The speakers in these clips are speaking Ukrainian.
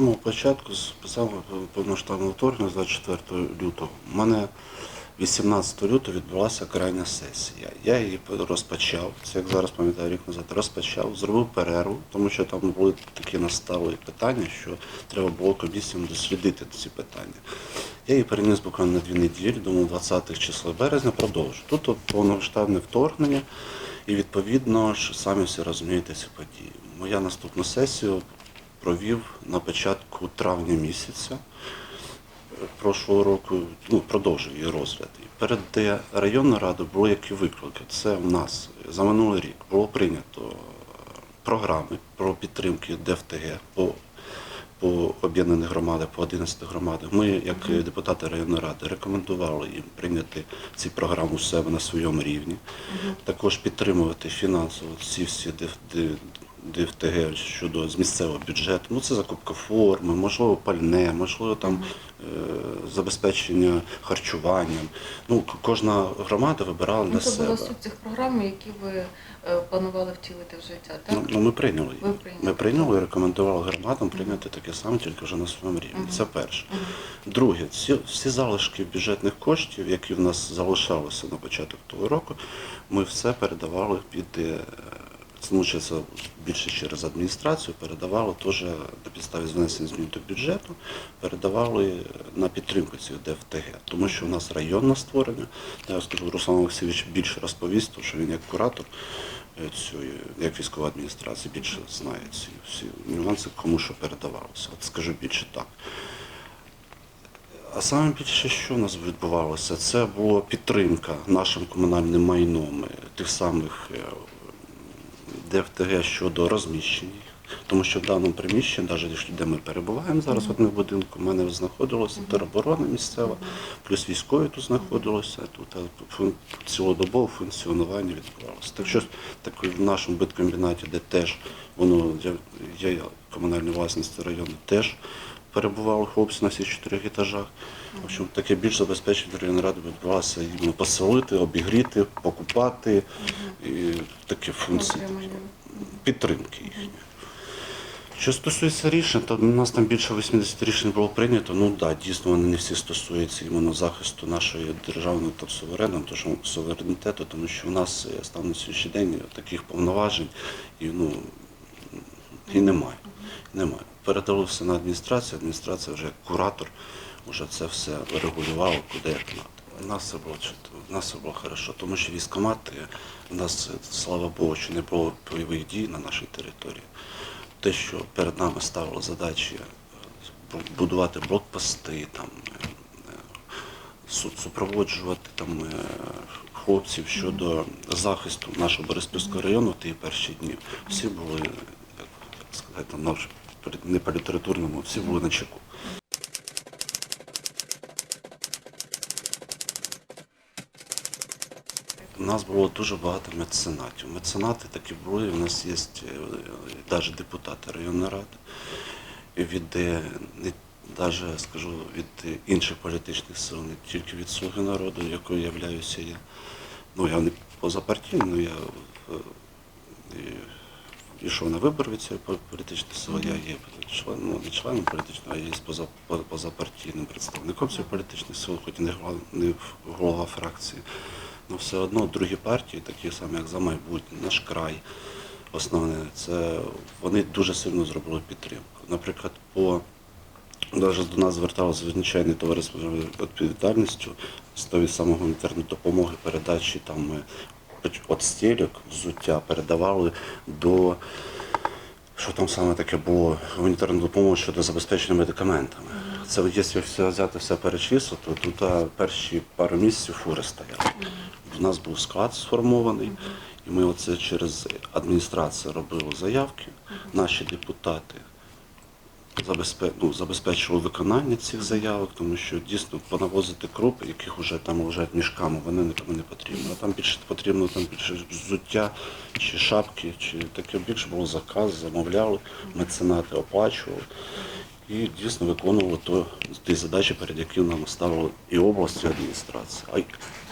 Самого початку, з самого повноштабного вторгнення, з 24 лютого, у мене 18 лютого відбулася крайня сесія. Я її розпочав, це як зараз пам'ятаю рік назад, розпочав, зробив перерву, тому що там були такі настали питання, що треба було комісіям дослідити ці питання. Я її переніс буквально на дві неділі, думаю, 20 числа березня продовжу. Тут от повноштабне вторгнення, і відповідно ж самі всі розумієте ці події. Моя наступну сесію провів на початку травня місяця прошлого року, ну, продовжив її розгляд. І перед е, районною радою було які виклики. Це в нас за минулий рік було прийнято е, програми про підтримки ДФТГ по, по об'єднаних громадах, по 11 громадах. Ми, як депутати районної ради, рекомендували їм прийняти ці програми у себе на своєму рівні. Також підтримувати фінансово ці всі ДФТГ щодо з місцевого бюджету. Ну це закупка форми, можливо, пальне, можливо, там е, забезпечення харчуванням. Ну, кожна громада вибирала для Ну, це себе. була суть цих програм, які ви е, планували втілити в життя, так? Ну, ну, ми прийняли. Ви прийняли. Ми прийняли і рекомендували громадам прийняти таке саме, тільки вже на своєму рівні. Мгм. Це перше. Мгм. Друге, всі, всі залишки бюджетних коштів, які в нас залишалися на початок того року, ми все передавали під е, це більше через адміністрацію, передавали теж на підставі внесення змін до бюджету, передавали на підтримку цих ДФТГ. Тому що у нас районне створення. Я скажу, Руслан Олексійович більше розповість, тому що він як куратор е, цієї, як військова адміністрація, більше знає ці всі нюанси, кому що передавалося. От скажу більше так. А саме більше, що у нас відбувалося, це була підтримка нашим комунальним майном е, тих самих е, ДФТГ щодо розміщення. Тому що в даному приміщенні, навіть де ми перебуваємо зараз, от ми в будинку, в мене знаходилося тероборона місцева, плюс військові тут знаходилися, тут е, цілодобове функціонування відбувалося. Так що так в нашому биткомбінаті, де теж воно є- є комунальна власність району, теж перебували хлопці на всіх чотирьох етажах. В общем, таке більш забезпечення районної ради відбувалося іменно поселити, обігріти, покупати і такі функції Отримання. підтримки їхньої. Що стосується рішень, то у нас там більше 80 рішень було прийнято. Ну так, да, дійсно вони не всі стосуються іменно захисту нашої державної та суверенного, то що суверенітету, тому що у нас е, на сьогоднішній день таких повноважень і ну і немає. Немає. Передали все на адміністрацію, адміністрація вже як куратор вже це все регулювала, куди як надо. У нас все було у нас все було хорошо, тому що військомати, у нас, е, слава Богу, що не було бойових дій на нашій території. Те, що перед нами ставили задачі е, будувати блокпости, там, е, е, су- супроводжувати там, е, хлопців щодо захисту нашого Бориспільського району в ті перші дні, всі були, як сказати, там, наш, не по літературному, всі були на чеку. У нас було дуже багато меценатів. Меценати такі були, у нас є навіть депутати районної ради, від е, не навіть скажу від е, інших політичних сил, не тільки від Слуги народу, якою являюся я. Ну я не позапартійний, але я йшов на вибори від цієї політичної сили, я є членом, ну, не членом політичного, а є поза, позапартійним представником цієї політичної сили, хоч і не не голова фракції. Ну все одно другі партії, такі самі, як за майбутнє, наш край, основне, це вони дуже сильно зробили підтримку. Наприклад, по навіть до нас зверталося звичайне товариство відповідальністю з того самого гуманітарної допомоги, передачі там от стілек, взуття передавали до що там саме таке було гуманітарна допомога щодо забезпечення медикаментами. Це якщо все взяти все перечислити, то тут перші пару місяців фури стояли. У нас був склад сформований, і ми оце через адміністрацію робили заявки. Наші депутати ну, виконання цих заявок, тому що дійсно понавозити крупи, яких вже там лежать мішками, вони нікому не потрібні. А там більше потрібно там більше взуття чи шапки, чи таке більше було заказ, замовляли, меценати оплачували. І дійсно виконували то, ті задачі, перед якими нам ставили і область, і адміністрація.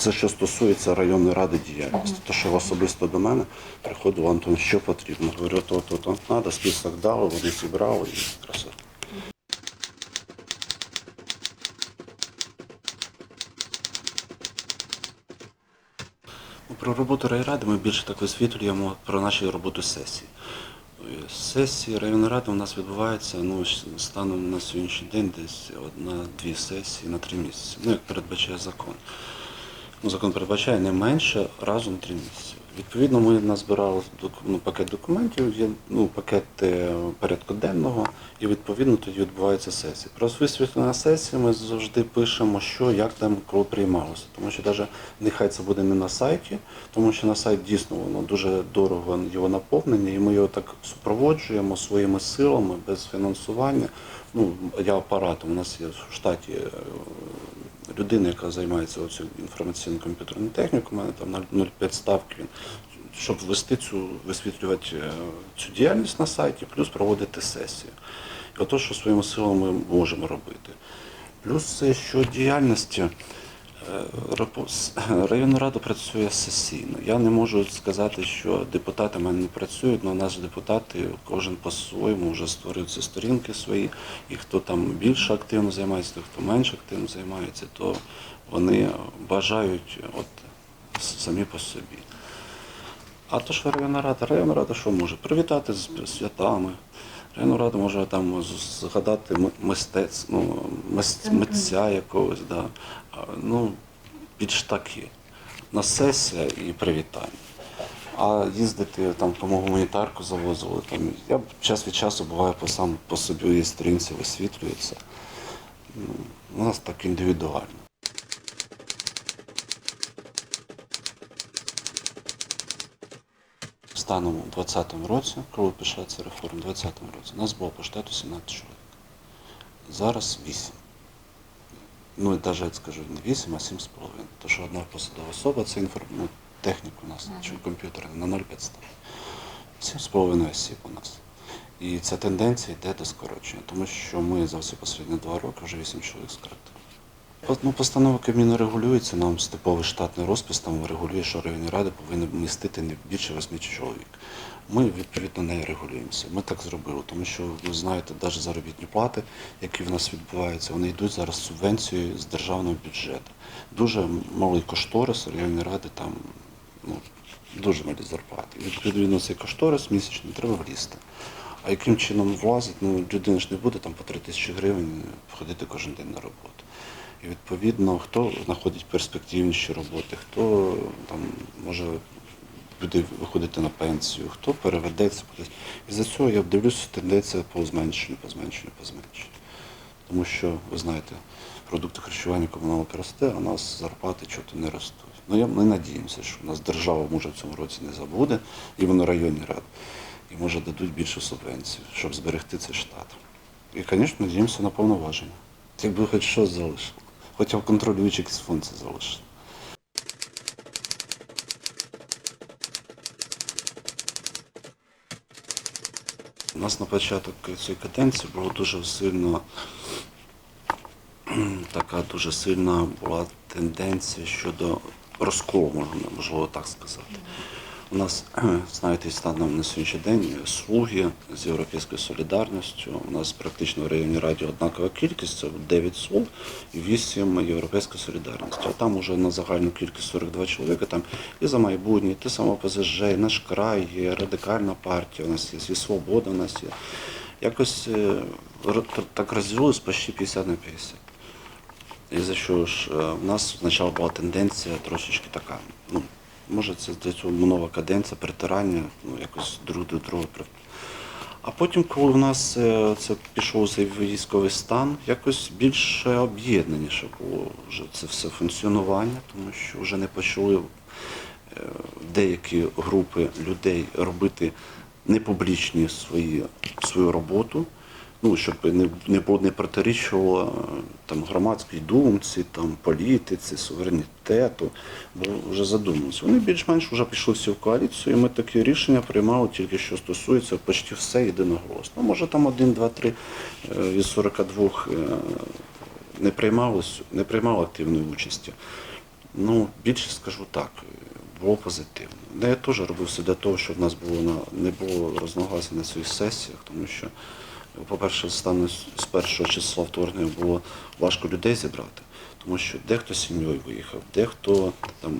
Це що стосується районної ради діяльності. Те, що особисто до мене приходив Антон, що потрібно. Говорю, то то там треба, список дали, вони зібрали і краса. Ну, про роботу райради ми більше так висвітлюємо про нашу роботу сесії. Сесії районної ради у нас відбуваються ну, станом на сьогоднішній день десь на дві сесії на три місяці. Ну, як передбачає закон. Ну, закон передбачає не менше разу на три місяці. Відповідно, ми назбирали ну, пакет документів, є ну, пакет порядку денного, і відповідно тоді відбувається сесія. Про висвітлення сесії ми завжди пишемо, що, як там, коли приймалося. Тому що навіть нехай це буде не на сайті, тому що на сайт дійсно воно дуже дорого його наповнення, і ми його так супроводжуємо своїми силами без фінансування. Ну, я апаратом, у нас є в штаті е, людина, яка займається оцю інформаційно-комп'ютерною технікою, у мене там на 0,5 ставки він, щоб вести цю, висвітлювати е, цю діяльність на сайті, плюс проводити сесію. І ото, що своїми силами ми можемо робити. Плюс це що діяльності. Е, Районна рада працює сесійно. Я не можу сказати, що депутати в мене не працюють, але наші депутати, кожен по-своєму вже створюються сторінки свої, і хто там більше активно займається, хто менше активно займається, то вони бажають от самі по собі. А то що районна рада, районна рада що може? Привітати з святами. Рада може там згадати мистець, ну, митця якогось, да. Ну, більш таки. На сесія і привітання. А їздити там кому гуманітарку завозили, там я час від часу буваю по сам по собі і сторінці висвітлюється. Ну, у нас так індивідуально. Станом у 2020 році, коли пішла ця реформа, у 2020 році, у нас було по штату 17 чоловік. Зараз 8. Ну, навіть я скажу не 8, а 7,5. Тому що одна посадова особа це інформ... ну, техніка у нас, чи комп'ютер на 0,5 став. 7,5 осіб у нас. І ця тенденція йде до скорочення, тому що ми за всі останні два роки вже 8 чоловік скоротили. Ну, постанова Кабміну регулюється, нам типовий штатний розпис там регулює, що районні ради повинні містити не більше 8 чоловік. Ми відповідно не регулюємося. Ми так зробили, тому що ви знаєте, навіть заробітні плати, які в нас відбуваються, вони йдуть зараз субвенцією з державного бюджету. Дуже малий кошторис районні ради там ну, дуже малі зарплати. Відповідно цей кошторис місячний треба влізти. А яким чином влазить, ну людина ж не буде там по 3 тисячі гривень ходити кожен день на роботу. І відповідно, хто знаходить перспективніші роботи, хто там може буде виходити на пенсію, хто переведеться кудись. І за цього я дивлюся, тенденція по зменшенню, по зменшенню, по зменшенню. Тому що, ви знаєте, продукти харчування комуналки росте, а у нас зарплати чого-то не ростуть. Ну, я, ми надіємося, що у нас держава може в цьому році не забуде, і воно районні ради. І може дадуть більше субвенцій, щоб зберегти цей штат. І, звісно, надіємося на повноваження. Якби хоч щось залишило. Хоча б контролюючи якісь функції залишили. У нас на початок цієї каденції було дуже сильно така дуже сильна була тенденція щодо розколу, можливо так сказати. У нас, знаєте, станом на сьогоднішній день слуги з європейською солідарністю. У нас практично в районі раді однакова кількість, це 9 слуг і 8 європейської солідарності. А там уже на загальну кількість 42 чоловіка, там і за майбутнє, і те саме ПЗЖ, і наш край, є радикальна партія, у нас є, і свобода у нас є. Якось е, так розділилось почти 50 на 50. І за що ж е, в нас спочатку була тенденція трошечки така. Ну, може, це для цього нова каденція, притирання, ну, якось друг до друга. А потім, коли в нас е, це пішов цей військовий стан, якось більше об'єднаніше було вже це все функціонування, тому що вже не почали е, деякі групи людей робити непублічні свої, свою роботу, ну, щоб не, не не протирічувало е, там, громадській думці, там, політиці, суверенітету, бо вже задумалися. Вони більш-менш вже пішли всі в коаліцію, і ми такі рішення приймали тільки що стосується почти все єдиноголосно. Може там один, два, три е, із 42 е, не приймали, не приймали активної участі. Ну, більше скажу так, було позитивно. Ну, Я теж робив все для того, щоб в нас було на не було розногласень на цих сесіях, тому що, по-перше, стане з першого числа вторгнення було важко людей зібрати, тому що дехто з сім'єю виїхав, дехто там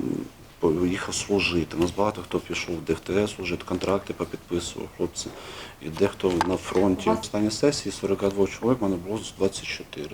поїхав служити. У нас багато хто пішов в ДФТС служити, контракти попідписував хлопці. І дехто на фронті. В останній сесії 42 чоловік, в мене було 24.